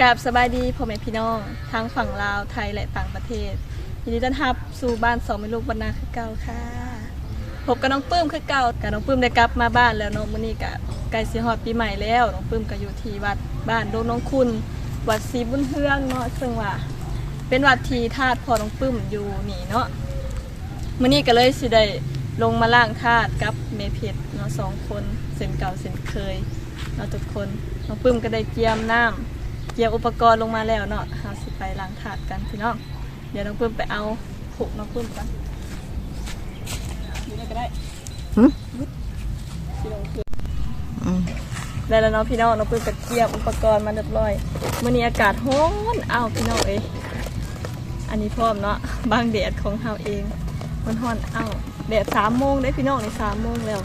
กราบสบายดีพ่อแม่พี่น้องทั้งฝั่งลาวไทยและต่างประเทศยินดีต้อนรับสู่บ้านสองแม่ลูกบรรณาคือเก่าค่ะพบกับน้องปื้มคือเก่ากับน้องปื้มได้กลับมาบ้านแล้วเน้องมื้อนี้ก็ใกล้สิฮอดปีใหม่แล้วน้องปื้มก็อยู่ที่วัดบ้านโดนน้องคุณวัดศรีบุญเฮืองเนาะซึ่งว่าเป็นวัดที่ธาตุพ่อน้องปื้มอยู่นี่เนาะมื้อนี้ก็เลยสิได้ลงมาล่างธาตุกับเมเพชรเนาะสองคนเส้นเก่าเส้นเคยเนาะทุกคนน้องปื้มก็ได้เกียมน้ำ เกี่ยวอุปกรณ์ลงมาแล้วเนาะเราสิไปล้างถาดกันพี่น้อง เดี๋ยวน้องปื้มไปเอาผูกน้องปื้มกันอยู่ได้ก็ได้หึพี่น้องคืออืมได้แล้วเนาะพี่น้องน้องปื้มก็เกี่ยวอุปกรณ์มาเรียบร้อยมื่อนี้อากาศร้อนอ้าวพี่น้องเอ้ยอันนี้พร้อมเนาะบางแดดของเราเอง มันร้อนอ้าวแดดสามโมงได้พี่น้องในสามโมงแล้ว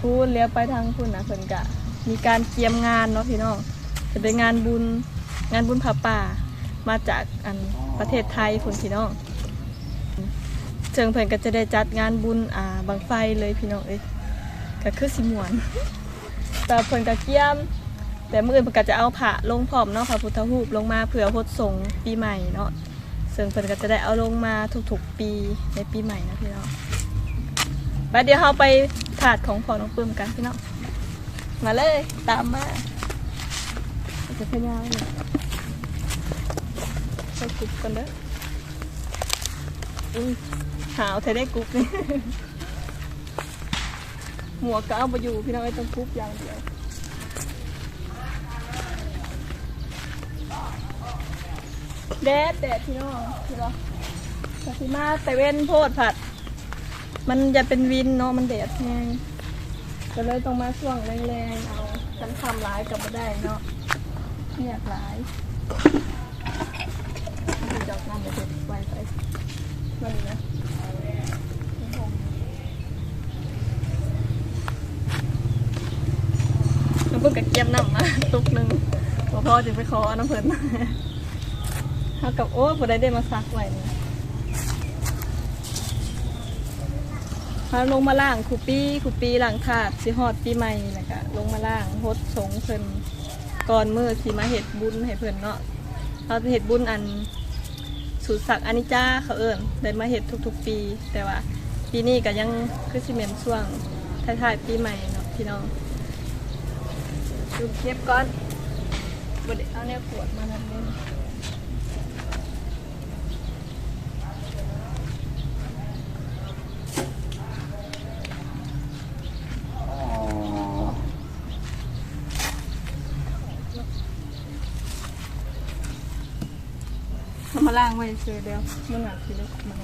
พูดเลี้ยวไปทางพุ่นนะเพิ่นกะมีการเตรียมงานเนาะพี่น้อง จะเป็นงานบุญงานบุญผาป่ามาจากอันประเทศไทยคุณพี่น้องเชิงเพิ่นก็จะได้จัดงานบุญอ่าบังไฟเลยพี่น้องเอ้ยก็คือสิมวน แต่เพิ่นก็เกี่ยม แต่มื้ออื่นเพิ่นก็จะเอาพระลงพร้อมเนาะพระพุทธรูปลงมาเผื่อฮดสงปีใหม่เนาะซึ่งเพิ่นก็จะได้เอาลงมาทุกๆปีในปีใหม่นะพี่น้องบัดเดี๋ยวเราไปถาดของพ่อน้องปื้มกันพี่น้องมาเลยตามมา จะพยายามเนี่ยเข้ากรุ๊ปกันเด้ออุ้ยหาวเธอได้กรุ๊ปนี่หมวกก็เอาไปอยู่พี่น้องไอ้ต้องกรุ๊ปอย่างเดียวแดดแดดพี่น้องพี่น้องแต่ที่มาแต่เว้นโพดผัด มันจะเป็นวินเนาะมันแดดแห้งก็เลยต้องมาช่วงแรงๆเอาฉันทำร้ายกับไม่ได้เนาะ เนี่ยหลายดูดอกน้ำเดี๋ยวเด็ดไวไปมาดูนะน้ำเพิ่งกับเกียมน้ำมาตุกหนึ่งพอพ่อจึงไปขอน้ำเพิ่นเท่ากับโอ้พอได้ได้มาซักไว้นี่พาลงมาล่างคูปี้คูปี้ล่างถาดสิฮอดปีใหม่นะคะลงมาล่างฮดสงเพิ่น ก่อนมือสีมาเห็ดบุญให้เพื่อนเนาะเราจะเห็ดบุญอันสูตรศักอานิจจาเขาเอิญได้มาเห็ดทุกๆปี แต่ว่า ปีนี้ก็ยังคือสิเมนช่วงท้ายๆปีใหม่เนาะพี่น้องดูเก็บก่อนบดเอาเนี่ยขวดมาทำนี่เอา มาล่างไว้เฉยเดียวมันหนักทีเดียวมัน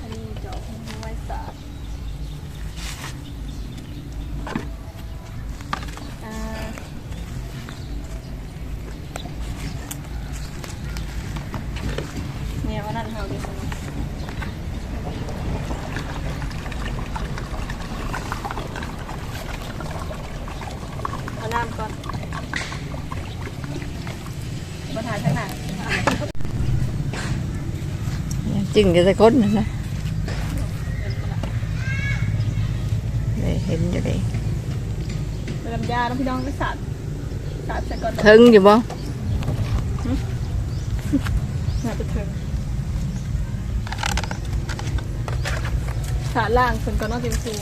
อันนี้จะเอาไว้สาดอ่าเนี่ยวันนั้นเราดีกว่าเอาน้ำก่อนมาถ่ายข้างหน้า จึงจะตะก้นนั่นนะได้เห็นอยู่เลยเป็นลำยาแล้วพี่น้องไปสาดสาดใส่ก่อนถึงอยู่บ่น่าจะถึงสาดล่างคนก่อนนอกจิมซู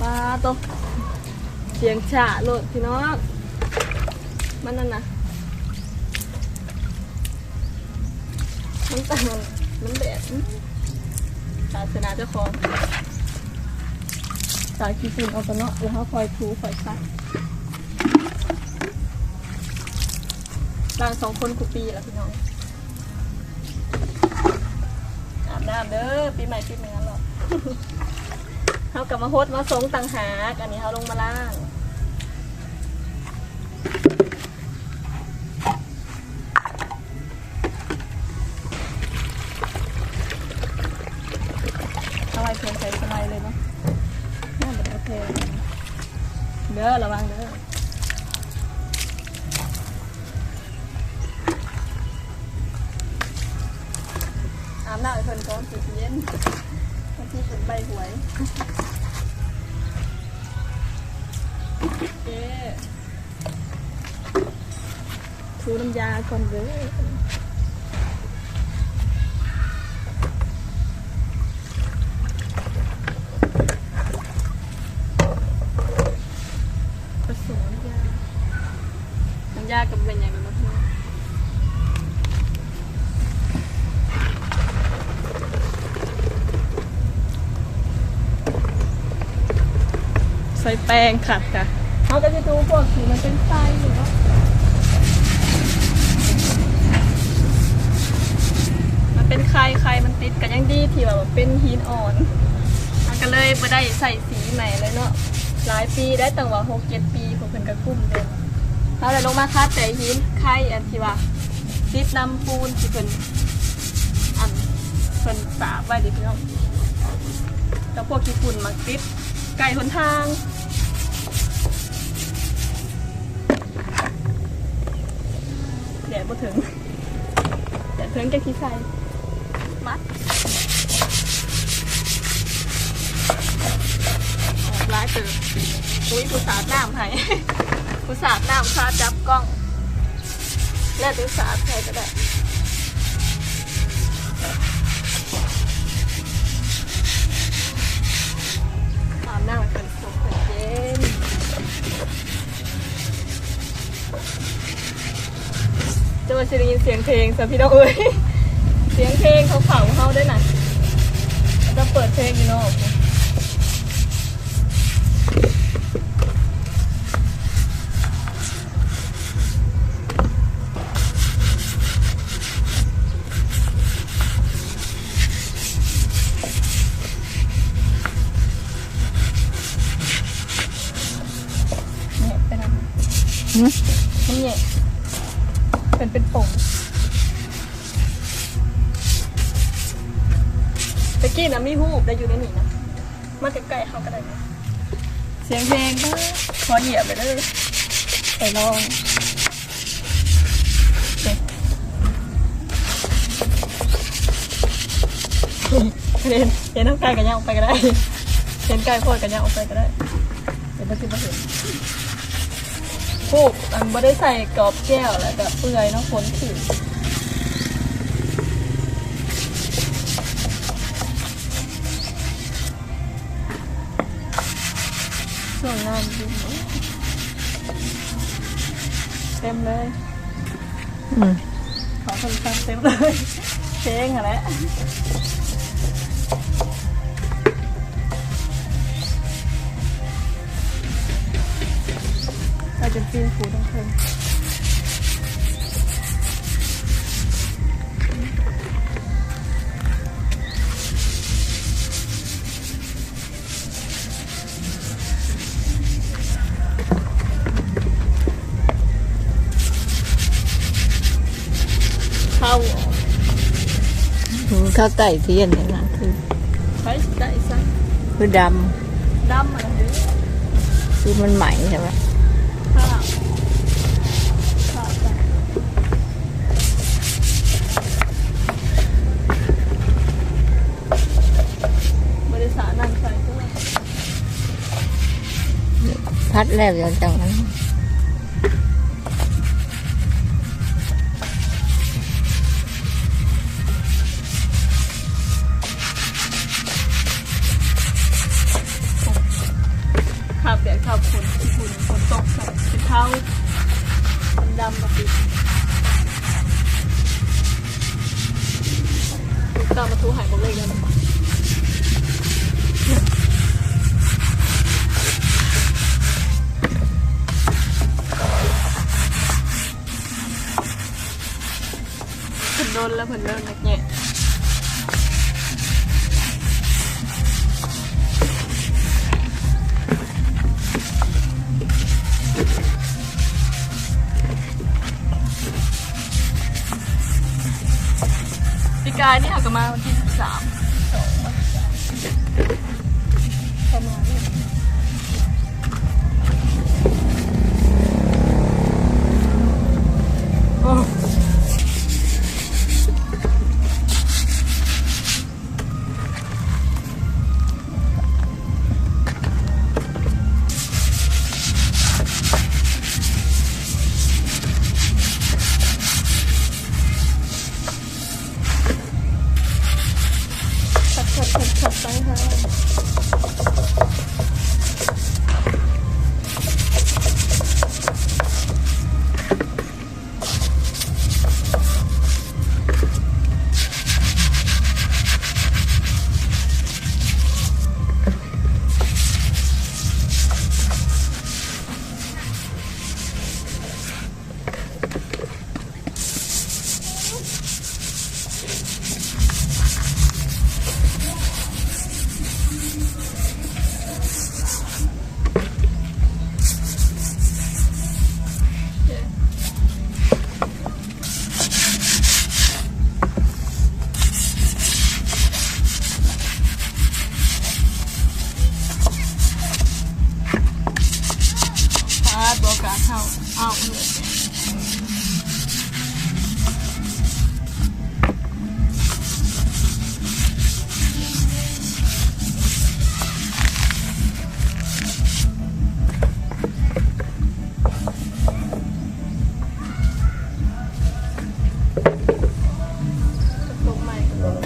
ปลาโตะเสียงฉะโลดพี่น้องมันนั่นนะ นแต่มันมันแดดอื้อสาสนาเจ้าของสาดขี้ฝุ่นเอาตัวเนาะแล้วเขาคอยถูคอยซักร่างสองคนคุปีแล้วพี่น้องอาบน้ำเด้อปีใหม่ปีใหม่งั้นหรอกเขากลับมาโฮดมาสงต่างหากอันนี้เขาลงมาล่าง ทูน้ำยาก่อนเลย แป้งค่ะค่ะเขาก็จะดูพวกที่มันเป็นไส้อยู่เนาะมันเป็นไข่ไข่มันติดกันยังดีที่แบบว่าเป็นหินอ่อนมันก็เลยไม่ได้ใส่สีใหม่เลยเนาะหลายปีได้ตั้งว่าหกเจ็ดปีผมเป็นกระกุ้มเดินเขาเลยลงมาคัดแต่หินไข่อันที่ว่าติดน้ำปูนที่เป็นอันเป็นสาบไว้ดิพี่น้องแล้วพวกขี้ฝุ่นมาติดไก่หนทาง เดี๋ยวมาถึงเดี๋ยวถึงจะขี้ใส่มัดร้ายเติมอุ้ยผู้สาดน้ำให้ผู้สาดน้ำคาจับกล้องแล้วตัวสาดใครก็ได้อาบน้ำเป็นสุขเป็นเย็น จะมาชิได้ยินเสียงเพลงสพี่น้องเอ้ย เสียงเพลงเขาเผาเขาด้วยนะจะเปิดเพลงอยู่นอกเนี่ยเป็นอะไร หึ มันเนี่ยเป็นเป็นป่งตะกี้นะมีหูบได้อยู่ในนี่นะมาใกล้ๆเขาก็ได้นะเสียงเพลงก็ข อเหยียบไปเลยไปลองเห็นเห็นน้ำไก่กันย่างออกไปก็ได้ เห็นไก่โพดกันย่างออกไปก็ได้เดี๋ยวมาสิมาเห็นผูกอันไม่ได้ใส่กรอบแก้วแล้วแบบเปื่อยเนาะฝนถือสวยงามจริง เต็มเลยอืมขอคนฟังเต็มเลยเพลงอะแหละเราจะปีนผูทั้งคืน เข้าใต้เทียนนี่นะคือไปได้สักคือดดำอะไรหรือำคือมันใหม่ใช่ไหมข้าวข้าวจ้ะบริษัทนั่งใส่ก็พัดแล้วอย่างจังนั้น โดนแล้วเพิ่นเริ่มแงะปีกายนี่หักมาวันที่13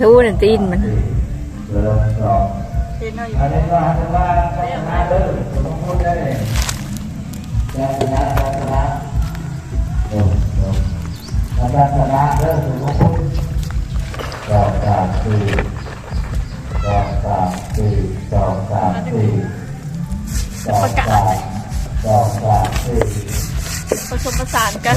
ทูน่ะตีนมันเห็นเฮาอยู่อันนี้ว่านนี้ว่าชนะเด้อต้องพูดได้เลยชนะชนะชนะโอ้โหชนะชนะเด้อต้องพูดสองสามสี่สองสามสี่สองสามสี่สองสามสองสามสี่ผสมผสานกัน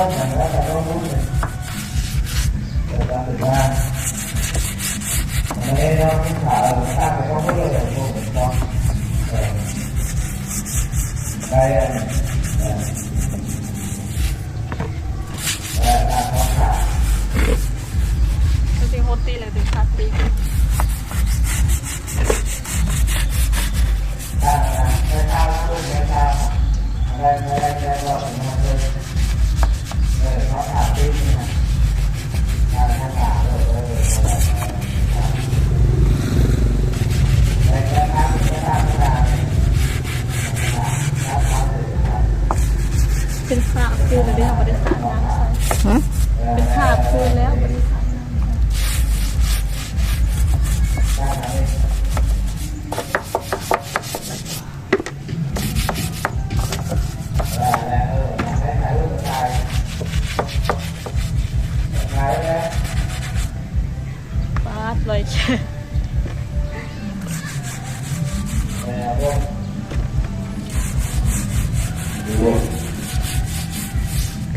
Gracias, gracias, gracias.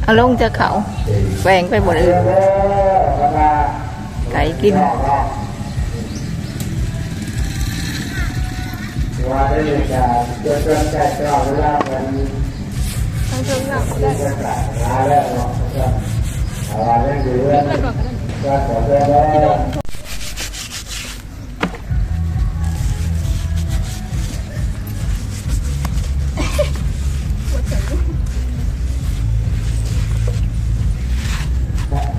เอาลงจะเขาแหวงไปหมดอื่น ไก่กินว่าได้จะเกิดการแก้ไขเวลามันทั้งเชิงหนักได้จะกลับมาแล้วเนาะว่าได้อยู่เรื่องเพื่อนบ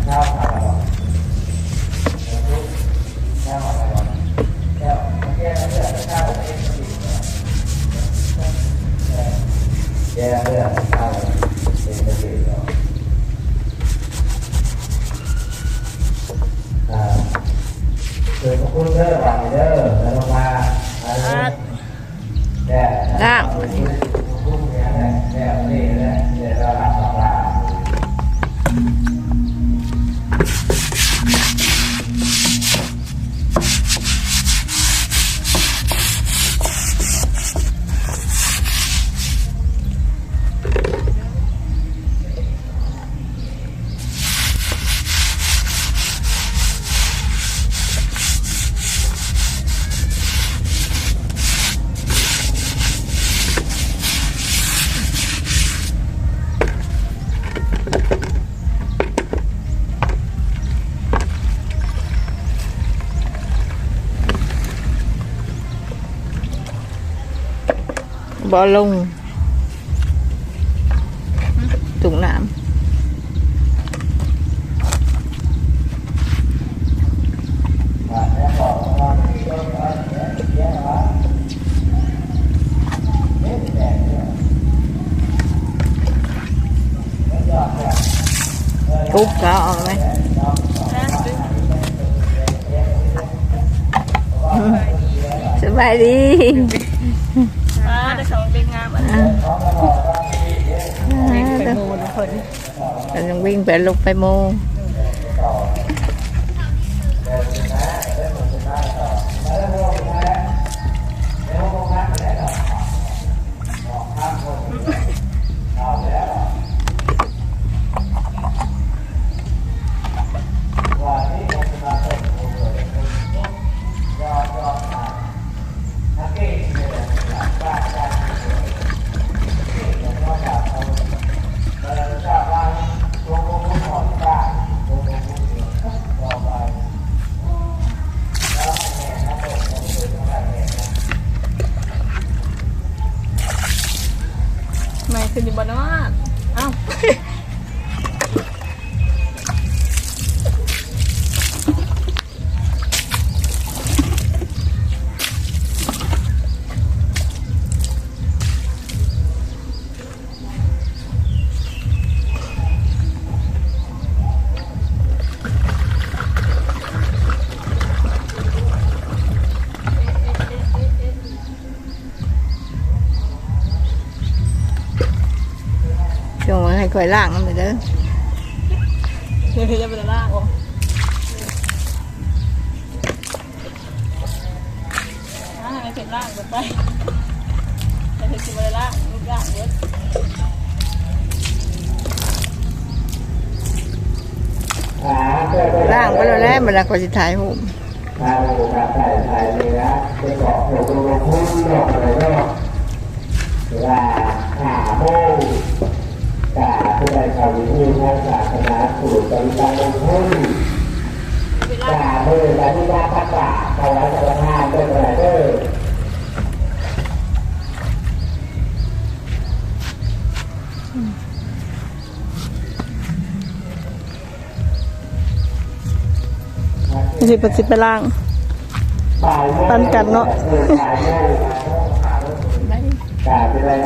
นก็ขอแบ่ลงถุงน้ำทุบก็ออกไหมสบายดี ปาดได้เขาเป็นงามอันนี้เป็นโมนคน กำลังวิ่งไปลุกไปโม ข่อยล่างมันเลยเด้อเดี๋ยวจะเป็นล่างอ๋ออ่าให้เป็นล่างไปไปให้เป็นสิบล่างลูกล่างเยอะขาเพื่อไปล่างไปแล้วแหล้วมันละก็สิถ่ายหูมางการยถ่ายเนื้อไปเกาะหัวตรงลงพุ่งดอกอะไรก็ว่าขาโม่กาผู้ใดเขาวิธีทางศาสนาสูตรปฏิบัติลงพุ่งกาเมื่อปฏิบัติพักกาภาวะสังฆาเป็นอะไรเด้อสิบสิบไปล่าง ปันกันเนาะ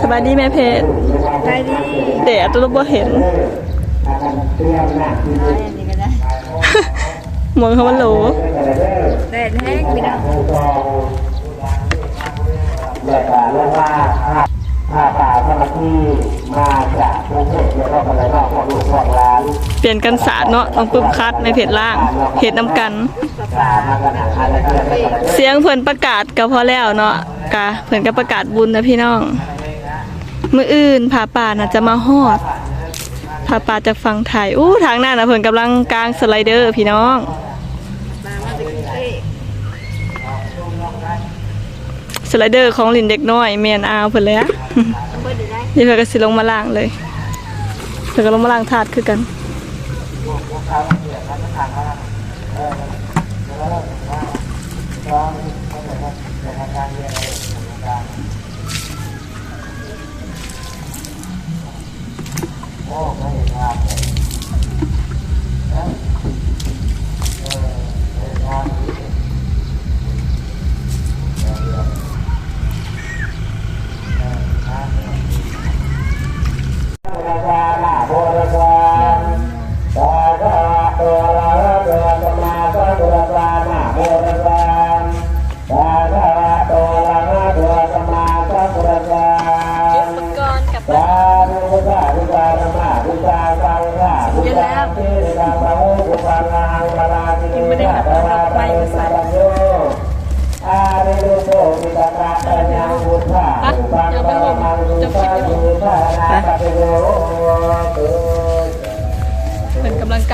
สบายดีแม่เพชรได้ดิแดดเราบ่เห็นมองเขาว่าโหลแดดแห้งพี่น้องเด็กป่าลงมาผ้าป่าสมาธิมาจากกรุงเทพแล้วก็อะไรก็พวกลูกพวกร้านเปลี่ยนกันสาดเนาะน้องปึ้มคัดในเพจล่างเห็ดน้ำกันป่ามากันหาอะไรก็ได้เสียงเพิ่นประกาศก็พอแล้วเนาะ กะเพิ่นก็ประกาศบุญนะพี่น้องมื้ออื่นผาป่าน่ะจะมาฮอดผาป่าจากฝั่งไทยอู้ทางหน้าน่ะเพิ่นกำลังกางสไลเดอร์พี่น้องสไลเดอร์ของลินเด็กน้อยแม่นอาวเพิ่นเลยอะเพิ่นได้ได้นี่เพิ่นก็สิลงมาล่างเลยเพิ่นก็ลงมาล่างถาดคือกัน ก่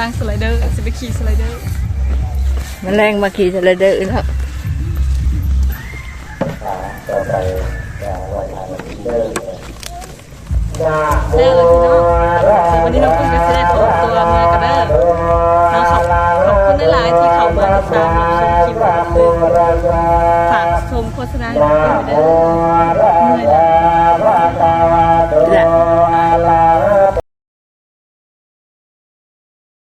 างสไลเดอร์สิไปขี่สไลเดอร์มันแรงมาขี่สไลเดอร์แล้วต่อไปจะวันที่เดิมนะโมวันนี้น้องปุ้ยก็จะได้ถอดตัวเมื่อกระเด้อน้องขอบขอบคุณหลายๆที่เข้ามาติดตามรับชมคลิปของน้องปุ้ยฝากชมโฆษณาให้น้องปุ้ยด้วยเด้อ